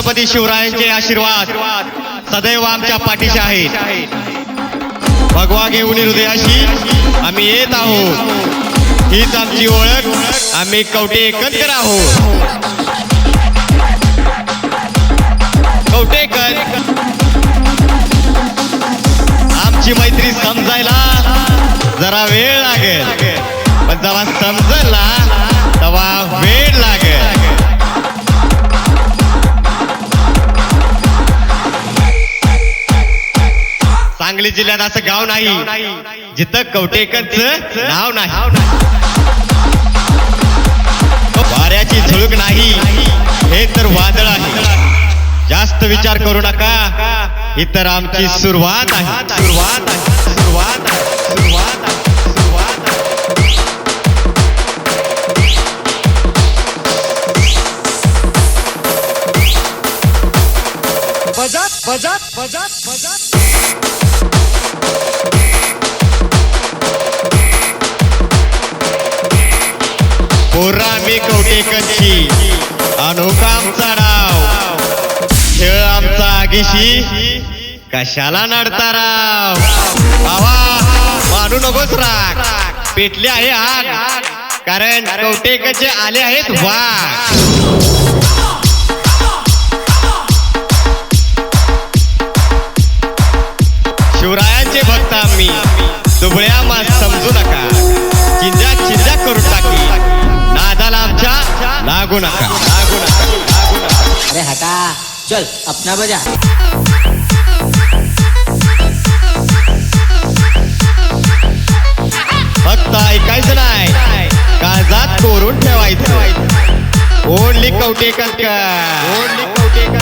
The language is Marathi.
छत्रपती शिवरायांचे आशीर्वाद सदैव आमच्या पाठीशी आहेत. भगवा घेऊन हृदयाशी आम्ही येत आहोत. हीच आमची ओळख. आम्ही कवटे एकत्र आहोत. कवटेकर आमची मैत्री समजायला जरा वेळ लागेल. पण जेव्हा समजला सांगली जिल्ह्यात असं गाव नाही. जिथं कवटेकरच नाव नाही. वाऱ्याची झुळूक नाही. हे तर वादळ आहे. जास्त विचार करू नका. ही तर आमची सुरुवात आहे. सुरुवात आहे. सुरुवात आहे. सुरुवात आहे. सुरुवात आहे बजात. एकची. अनोखा आमचा खेळ आमचा आगीशी. कशाला नडता राव? बाबा मानू नकोस राग. पेटले आहे आग. कारण कवटेकरचे आले आहेत वाघ. लागू नका लागू नका लागू नका अरे हटा. चल अपना बजा. फक्त ऐकायचं नाही. काळजात कोरून ठेवायचं. Only Kawatekar only Kawatekar